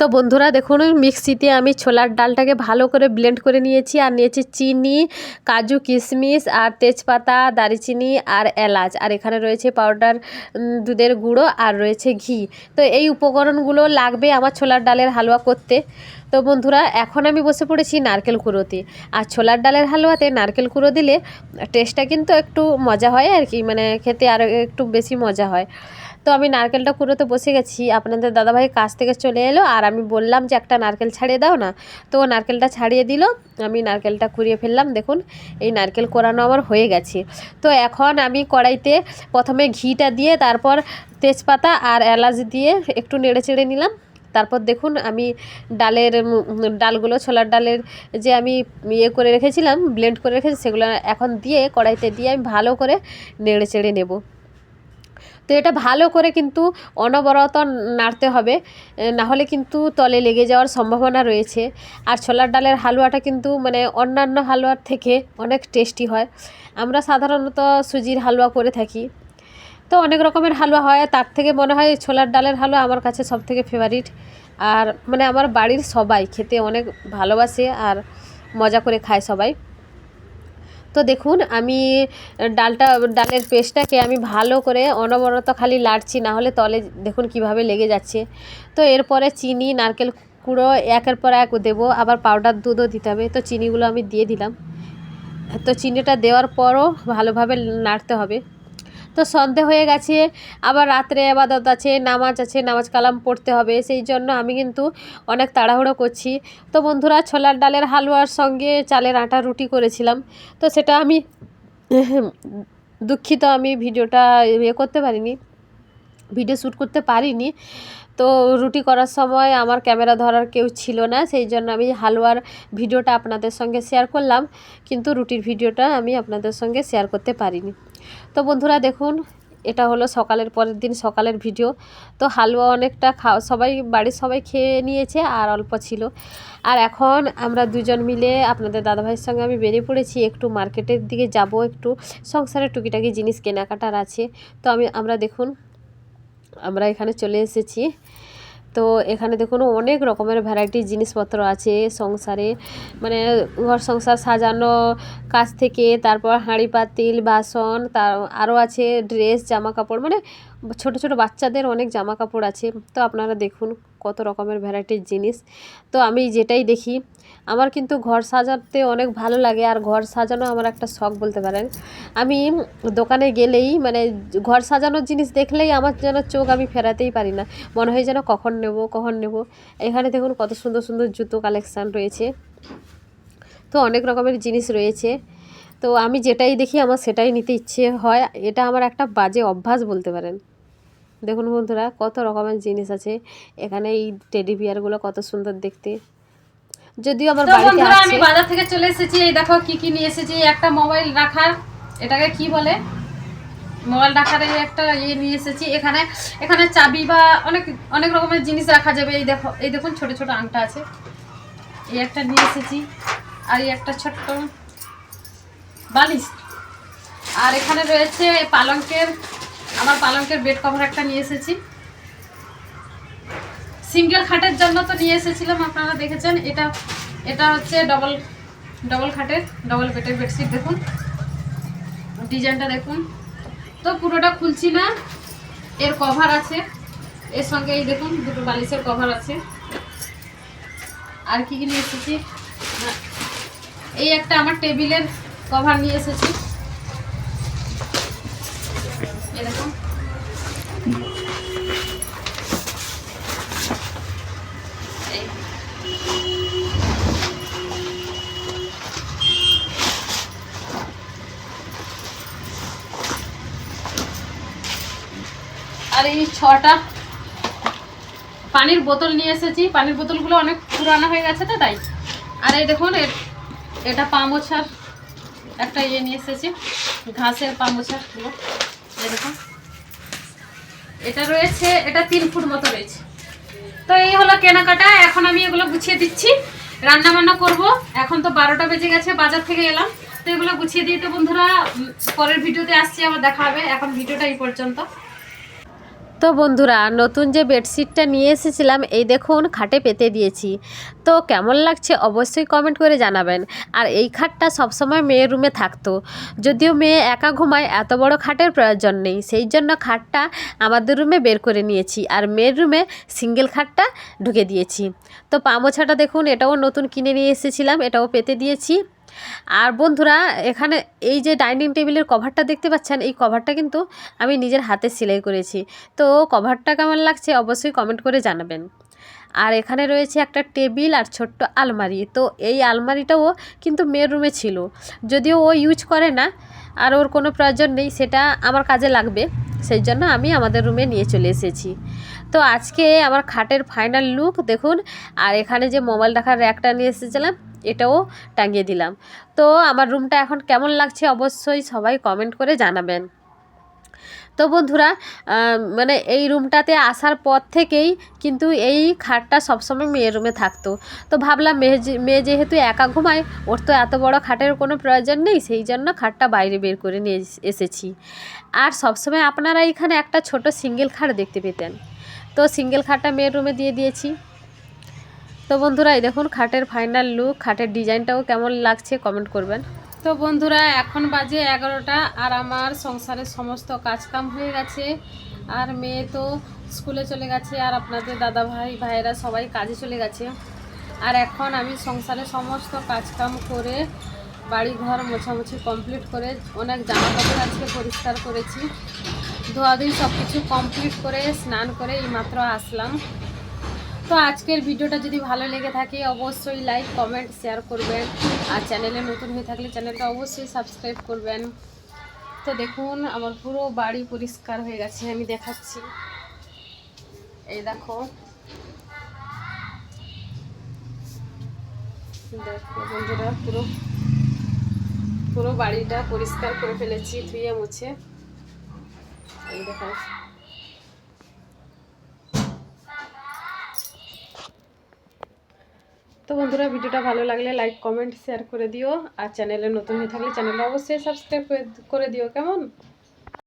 তো বন্ধুরা দেখুন মিক্সিতে আমি ছোলার ডালটাকে ভালো করে ব্লেন্ড করে নিয়েছি। আর নিয়েছি চিনি, কাজু কিশমিশ, আর তেজপাতা, দারচিনি, আর এলাচ। আর এখানে রয়েছে পাউডার দুধের গুঁড়ো, আর রয়েছে ঘি। তো এই উপকরণগুলো লাগবে আমার ছোলার ডালের হালুয়া করতে। তো বন্ধুরা, এখন আমি বসে পড়েছি নারকেল কুড়োতে। আর ছোলার ডালের হালুয়াতে নারকেল কুড়ো দিলে টেস্টটা কিন্তু একটু মজা হয় আর কি। মানে খেতে আরও একটু বেশি মজা হয়। তো আমি নারকেলটা কুড়োতে বসে গেছি। আপনাদের দাদাভাই কাছ থেকে চলে এলো আর আমি বললাম যে, একটা নারকেল ছাড়িয়ে দাও না। তো নারকেলটা ছাড়িয়ে দিল। আমি নারকেলটা কুড়িয়ে ফেললাম। দেখুন, এই নারকেল কোরানো আমার হয়ে গেছে। তো এখন আমি কড়াইতে প্রথমে ঘিটা দিয়ে, তারপর তেজপাতা আর এলাচ দিয়ে একটু নেড়ে চেড়ে নিলাম। তারপর দেখুন, আমি ডালের ডালগুলো, ছোলার ডালের যে আমি ইয়ে করে রেখেছিলাম, ব্লেন্ড করে রেখেছি, সেগুলো এখন দিয়ে কড়াইতে দিয়ে আমি ভালো করে নেড়ে চেড়ে নেব। তো এটা ভালো করে কিন্তু অনবরত নাড়তে হবে না হলে কিন্তু তলে লেগে যাওয়ার সম্ভাবনা রয়েছে। আর ছোলার ডালের হালুয়াটা কিন্তু মানে অন্যান্য হালুয়ার থেকে অনেক টেস্টি হয়। আমরা সাধারণত সুজির হালুয়া করে থাকি। তো অনেক রকমের হালুয়া হয়, তার থেকে মনে হয় ছোলার ডালের হালুয়া আমার কাছে সব থেকে ফেভারিট আর মানে আমার বাড়ির সবাই খেতে অনেক ভালোবাসে আর মজা করে খায় সবাই। তো দেখুন, আমি ডালটা, ডালের পেস্টটাকে আমি ভালো করে অনবরত খালি লাড়ছি না হলে তলে দেখুন কীভাবে লেগে যাচ্ছে। তো এরপরে চিনি, নারকেল কুড়ো, একের পর এক দেবো, আবার পাউডার দুধও দিতে হবে। তো চিনিগুলো আমি দিয়ে দিলাম। তো চিনিটা দেওয়ার পরও ভালোভাবে নাড়তে হবে। তো সন্ধে হয়ে গেছে, আবার রাত্রে আবাদত আছে, নামাজ আছে, নামাজ কালাম পড়তে হবে, সেই জন্য আমি কিন্তু অনেক তাড়াহুড়ো করছি। তো বন্ধুরা, ছোলার ডালের হালুয়ার সঙ্গে চালের আটা রুটি করেছিলাম, তো সেটা আমি দুঃখিত আমি ভিডিওটা ইয়ে করতে পারিনি, ভিডিও শ্যুট করতে পারিনি। তো রুটি করার সময় আমার ক্যামেরা ধরার কেউ ছিল না, সেই জন্য আমি হালুয়ার ভিডিওটা আপনাদের সঙ্গে শেয়ার করলাম, কিন্তু রুটির ভিডিওটা আমি আপনাদের সঙ্গে শেয়ার করতে পারিনি। তো বন্ধুরা দেখুন, এটা হলো সকালের পরের দিন সকালের ভিডিও। তো হালুয়া অনেকটা খাওয়া সবাই, বাড়ির সবাই খেয়ে নিয়েছে আর অল্প ছিল। আর এখন আমরা দুজন মিলে আপনাদের দাদাভাইয়ের সঙ্গে আমি বেরিয়ে পড়েছি, একটু মার্কেটের দিকে যাব, একটু সংসারের টুকিটাকি জিনিস কেনাকাটার আছে। তো আমি, আমরা দেখুন আমরা এখানে চলে এসেছি। তো এখানে দেখুন অনেক রকমের ভ্যারাইটির জিনিসপত্র আছে, সংসারে মানে ঘর সংসার সাজানো কাছ থেকে তারপর হাঁড়ি পাতিল, বাসন, তার আরও আছে ড্রেস জামা কাপড় মানে ছোট ছোট বাচ্চাদের অনেক জামা কাপড় আছে। তো আপনারা দেখুন কত রকমের ভ্যারাইটির জিনিস। তো আমি যেটাই দেখি আমার কিন্তু ঘর সাজাতে অনেক ভালো লাগে, আর ঘর সাজানো আমার একটা শখ বলতে পারেন। আমি দোকানে গেলেই মানে ঘর সাজানোর জিনিস দেখলেই আমার যেন চোখ আমি ফেরাতেই পারি না। মনে হয় যেন কখন নেব কখন নেব। এখানে দেখুন কত সুন্দর সুন্দর জুতো কালেকশান রয়েছে। তো অনেক রকমের জিনিস রয়েছে। তো আমি যেটাই দেখি আমার সেটাই নিতে ইচ্ছে হয়। এটা আমার একটা বাজে অভ্যাস বলতে পারেন। দেখুন বন্ধুরা, কত রকমের জিনিস আছে। এখানে এই টেডি বিয়ারগুলো কত সুন্দর দেখতে। যদিও আমার বাড়িতে বন্ধুরা আমি বাজার থেকে চলে এসেছি। এই দেখো কি কি নিয়ে এসেছি। একটা মোবাইল রাখার এটাকে কি বলে? মোবাইল রাখার এই একটা ইয়ে নিয়ে এসেছি। এখানে এখানে চাবি বা অনেক অনেক রকমের জিনিস রাখা যাবে। এই দেখো এই দেখুন ছোট ছোট আংটা আছে। এই একটা নিয়ে এসেছি। আর এই একটা ছোট্ট বালিশ। আর এখানে রয়েছে পালঙ্কের আমার পালঙ্কের বেড কভার একটা নিয়ে এসেছি। সিঙ্গেল খাটের জন্য তো নিয়ে এসেছিলাম, আপনারা দেখেছেন। এটা এটা হচ্ছে ডবল ডবল খাটের ডবল বেডের বেডশিট দেখুন। ডিজাইনটা দেখুন। তো পুরোটা খুলছি না, এর কভার আছে। এর সঙ্গে এই দেখুন, দুটো বালিশের কভার আছে। আর কি কি নিয়ে এসেছি? এই একটা আমার টেবিলের কভার নিয়ে এসেছি। এই আর এই ছটা পানির বোতল নিয়ে এসেছি। পানির বোতলগুলো অনেক পুরানো হয়ে গেছে তো তাই। আর এই দেখুন এটা পা মোছার একটা ইয়ে নিয়ে এসেছি, ঘাসের পা মোছার এই দেখুন। এটা রয়েছে, এটা তিন ফুট মতো রয়েছে। তো এই হলো কেনাকাটা, এখন আমি এগুলো গুছিয়ে দিচ্ছি। রান্না বান্না করব। এখন তো বারোটা বেজে গেছে, বাজার থেকে এলাম। তো এগুলো গুছিয়ে দিই তো বন্ধুরা পরের ভিডিওতে আসছি আমার দেখা হবে। এখন ভিডিওটা এই পর্যন্ত। তো বন্ধুরা, নতুন যে বেডশিটটা নিয়ে এসেছিলাম, এই দেখুন, খাটে পেতে দিয়েছি। তো কেমন লাগছে অবশ্যই কমেন্ট করে জানাবেন। আর এই খাটটা সবসময় মেয়ের রুমে থাকতো। যদিও মেয়ে একা ঘুমায়, এত বড় খাটের প্রয়োজন নেই। সেই জন্য খাটটা আমাদের রুমে বের করে নিয়েছি। আর মেয়ের রুমে সিঙ্গেল খাটটা ঢুকে দিয়েছি। তো পামোছাটা দেখুন, এটাও নতুন কিনে নিয়ে এসেছিলাম, এটাও পেতে দিয়েছি। আর বন্ধুরা, এখানে এই যে ডাইনিং টেবিলের কভারটা দেখতে পাচ্ছেন, এই কভারটা কিন্তু আমি নিজের হাতে সেলাই করেছি। তো কভারটা কেমন লাগছে অবশ্যই কমেন্ট করে জানাবেন। আর এখানে রয়েছে একটা টেবিল আর ছোট্ট আলমারি। তো এই আলমারিটাও কিন্তু মেয়ের রুমে ছিল। যদিও ও ইউজ করে না, আর ওর কোনো প্রয়োজন নেই, সেটা আমার কাজে লাগবে। সেই জন্য আমি আমাদের রুমে নিয়ে চলে এসেছি। তো আজকে আমার খাটের ফাইনাল লুক দেখুন। আর এখানে যে মোবাইল রাখার র্যাকটা নিয়ে এসেছিলাম এটাও টাঙিয়ে দিলাম। তো আমার রুমটা এখন কেমন লাগছে অবশ্যই সবাই কমেন্ট করে জানাবেন। তো বন্ধুরা মানে এই রুমটাতে আসার পর থেকেই কিন্তু এই খাটটা সবসময় মেয়ের রুমে থাকতো। তো ভাবলাম মেয়ে মেয়ে যেহেতু একা ঘুমায়, ওর তো এত বড় খাটের কোনো প্রয়োজন নেই, সেই জন্য খাটটা বাইরে বের করে নিয়ে এসেছি। আর সবসময় আপনারা এখানে একটা ছোট সিঙ্গেল খাট দেখতে পেতেন। তো সিঙ্গেল খাটটা মেয়ের রুমে দিয়ে দিয়েছি। তো বন্ধুরা, এই দেখুন খাটের ফাইনাল লুক খাটের ডিজাইনটাও কেমন লাগছে কমেন্ট করবেন। তো বন্ধুরা, এখন বাজে এগারোটা আর আমার সংসারের সমস্ত কাজকাম হয়ে গেছে। আর মেয়ে তো স্কুলে চলে গেছে, আর আপনাদের দাদা ভাই, ভাইয়েরা সবাই কাজে চলে গেছে। আর এখন আমি সংসারে সমস্ত কাজকাম করে বাড়ি ঘর মোছামুছি কমপ্লিট করে অনেক জামা কাপড় আজকে পরিষ্কার করেছি। ধোয়াধুয়ি সব কিছু কমপ্লিট করে, স্নান করে এইমাত্র আসলাম। তো আজকের ভিডিওটা যদি ভালো লেগে থাকে, অবশ্যই লাইক কমেন্ট শেয়ার করবেন। আর চ্যানেলে নতুন হয়ে থাকলে চ্যানেলটা অবশ্যই সাবস্ক্রাইব করবেন। তো দেখুন, আমার পুরো বাড়ি পরিষ্কার হয়ে গেছে, আমি দেখাচ্ছি। এই দেখো। দেখো বন্ধুরা, পুরো পুরো বাড়িটা পরিষ্কার করে ফেলেছি, ধুয়ে মুছে। এই দেখো। তো বন্ধুরা, ভিডিওটা ভালো লাগলে লাইক কমেন্ট শেয়ার করে দিও। আর চ্যানেলে নতুন হয়ে থাকলে চ্যানেলটা অবশ্যই সাবস্ক্রাইব করে দিও, কেমন?